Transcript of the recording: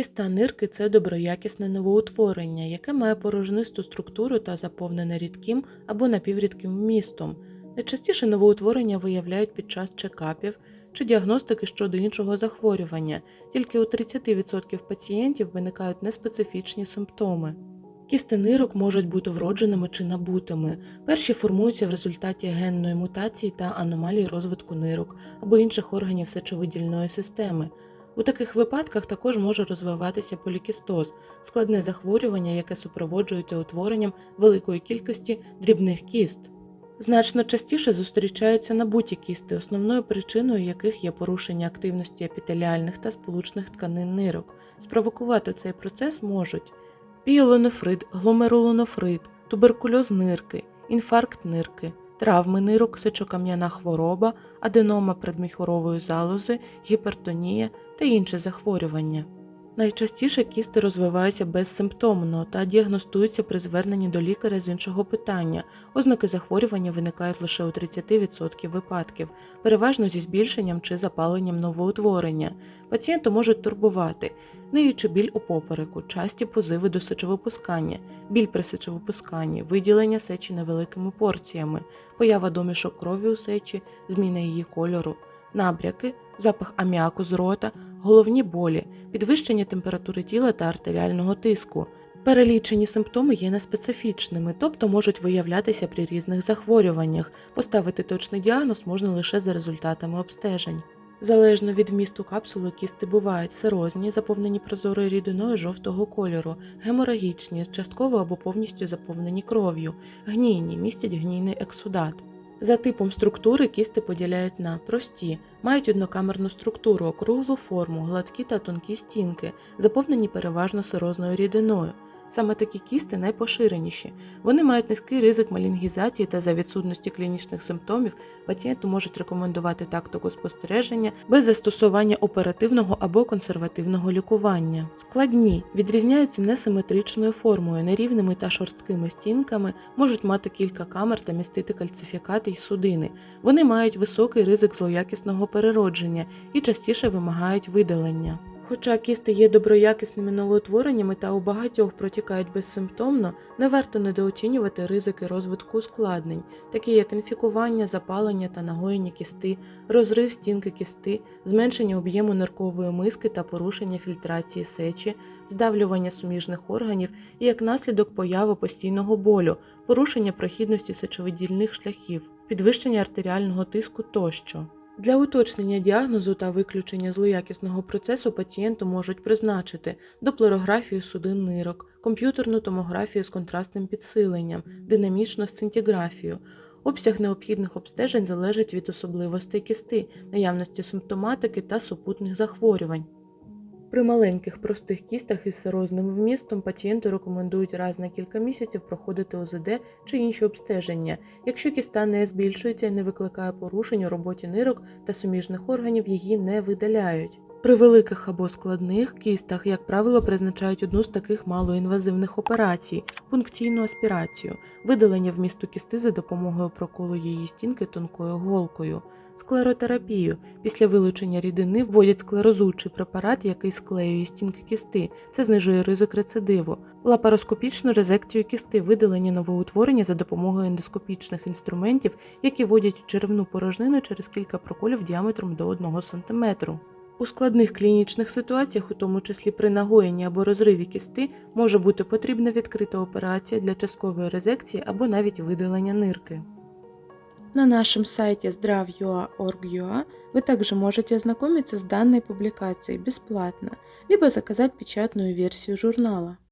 Кіста нирки це доброякісне новоутворення, яке має порожнисту структуру та заповнене рідким або напіврідким вмістом. Найчастіше новоутворення виявляють під час чекапів чи діагностики щодо іншого захворювання, тільки у 30% пацієнтів виникають неспецифічні симптоми. Кісти нирок можуть бути вродженими чи набутими. Перші формуються в результаті генної мутації та аномалій розвитку нирок або інших органів сечовидільної системи. У таких випадках також може розвиватися полікістоз, складне захворювання, яке супроводжується утворенням великої кількості дрібних кіст. Значно частіше зустрічаються набуті кісти, основною причиною яких є порушення активності епітеліальних та сполучних тканин нирок. Спровокувати цей процес можуть піелонефрит, гломерулонефрит, туберкульоз нирки, інфаркт нирки, травми нирок, сечокам'яна хвороба, аденома предміхорової залози, гіпертонія та інші захворювання. Найчастіше кісти розвиваються безсимптомно та діагностуються при зверненні до лікаря з іншого питання. Ознаки захворювання виникають лише у 30% випадків, переважно зі збільшенням чи запаленням новоутворення. Пацієнта можуть турбувати ниючи біль у попереку, часті позиви до сечовипускання, біль при сечовипусканні, виділення сечі невеликими порціями, поява домішок крові у сечі, зміна її кольору, набряки, запах аміаку з рота, головні болі, підвищення температури тіла та артеріального тиску. Перелічені симптоми є неспецифічними, тобто можуть виявлятися при різних захворюваннях. Поставити точний діагноз можна лише за результатами обстежень. Залежно від вмісту капсули кісти бувають сирозні, заповнені прозорою рідиною жовтого кольору, геморагічні, частково або повністю заповнені кров'ю, гнійні, містять гнійний ексудат. За типом структури кісти поділяють на прості, мають однокамерну структуру, округлу форму, гладкі та тонкі стінки, заповнені переважно сирозною рідиною. Саме такі кісти найпоширеніші. Вони мають низький ризик малінгізації та за відсутності клінічних симптомів пацієнту можуть рекомендувати тактику спостереження без застосування оперативного або консервативного лікування. Складні відрізняються несиметричною формою, нерівними та шорсткими стінками, можуть мати кілька камер та містити кальцифікати й судини. Вони мають високий ризик злоякісного переродження і частіше вимагають видалення. Хоча кісти є доброякісними новоутвореннями та у багатьох протікають безсимптомно, не варто недооцінювати ризики розвитку ускладнень, такі як інфікування, запалення та нагоєння кісти, розрив стінки кісти, зменшення об'єму ниркової миски та порушення фільтрації сечі, здавлювання суміжних органів і як наслідок появи постійного болю, порушення прохідності сечовидільних шляхів, підвищення артеріального тиску тощо. Для уточнення діагнозу та виключення злоякісного процесу пацієнту можуть призначити доплерографію судин нирок, комп'ютерну томографію з контрастним підсиленням, динамічну сцинтіграфію. Обсяг необхідних обстежень залежить від особливостей кісти, наявності симптоматики та супутних захворювань. При маленьких простих кістах із сирозним вмістом пацієнту рекомендують раз на кілька місяців проходити ОЗД чи інші обстеження, якщо кіста не збільшується і не викликає порушень у роботі нирок та суміжних органів, її не видаляють. При великих або складних кістах, як правило, призначають одну з таких малоінвазивних операцій пункційну аспірацію, видалення вмісту кісти за допомогою проколу її стінки тонкою голкою. Склеротерапію. Після вилучення рідини вводять склерозуючий препарат, який склеює стінки кісти. Це знижує ризик рецидиву. Лапароскопічну резекцію кісти, видалення новоутворення за допомогою ендоскопічних інструментів, які вводять черевну порожнину через кілька проколів діаметром до 1 см. У складних клінічних ситуаціях, у тому числі при нагоєнні або розриві кісти, може бути потрібна відкрита операція для часткової резекції або навіть видалення нирки. На нашем сайте zdrav.ua.org.ua вы также можете ознакомиться с данной публикацией бесплатно, либо заказать печатную версию журнала.